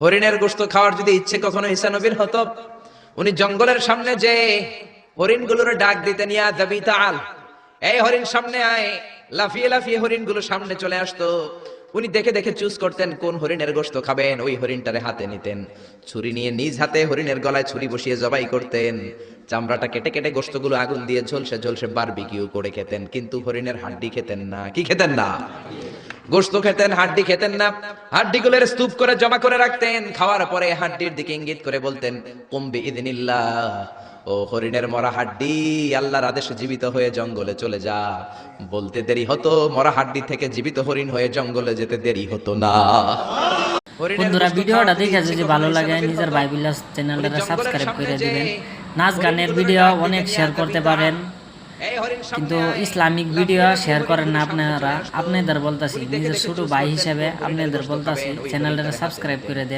হরিণের গোস্ত খাওয়ার যদি ইচ্ছে কখনো ঈসা নবীর হতো, উনি জঙ্গলের সামনে যে হরিণগুলোর ডাক দিতেন, ইয়া দাবি তাল এই হরিণ সামনে আয়, লাফিয়ে লাফিয়ে হরিণগুলো সামনে চলে আসতো। উনি দেখে দেখে চুজ করতেন কোন হরিণের গোস্ত খাবেন, ওই হরিণটারে হাতে নিতেন। ছুরি নিয়ে নিজ হাতে হরিণের গলায় ছুরি বসিয়ে জবাই করতেন। চামড়াটা কেটে কেটে গোস্তগুলো আগুন দিয়ে ঝলসে ঝলসে বারবিকিউ করে খেতেন, কিন্তু হরিণের হাড্ডি খেতেন না। কি খেতেন না? গোস্ত খেতেন হাড্ডি খেতেন না। হাড্ডিগুলোর স্তূপ করে জমা করে রাখতেন। খাওয়ার পরে হাড্ডির দিকে ইঙ্গিত করে বলতেন কুম্বি ইদিনিল্লাহ ও হরিণের মরা হাড্ডি আল্লাহর আদেশে জীবিত হয়ে জঙ্গলে চলে যা। বলতে দেরি হতো মরা হাড্ডি থেকে জীবিত হরিণ হয়ে জঙ্গলে যেতে দেরি হতো না। বন্ধুরা ভিডিওটা দেখে যদি ভালো লাগে নিজের হতো। বাইবিলাস চ্যানেলটা সাবস্ক্রাইব করে দিবেন। নাচ গানের ভিডিও অনেক শেয়ার করতে পারেন। কিন্তু ইসলামিক ভিডিও শেয়ার করেন না আপনারা। আপনাদের বলতাছি, নিজের ছোট ভাই হিসাবে আপনাদের বলতেছি চ্যানেলটা সাবস্ক্রাইব করে দেন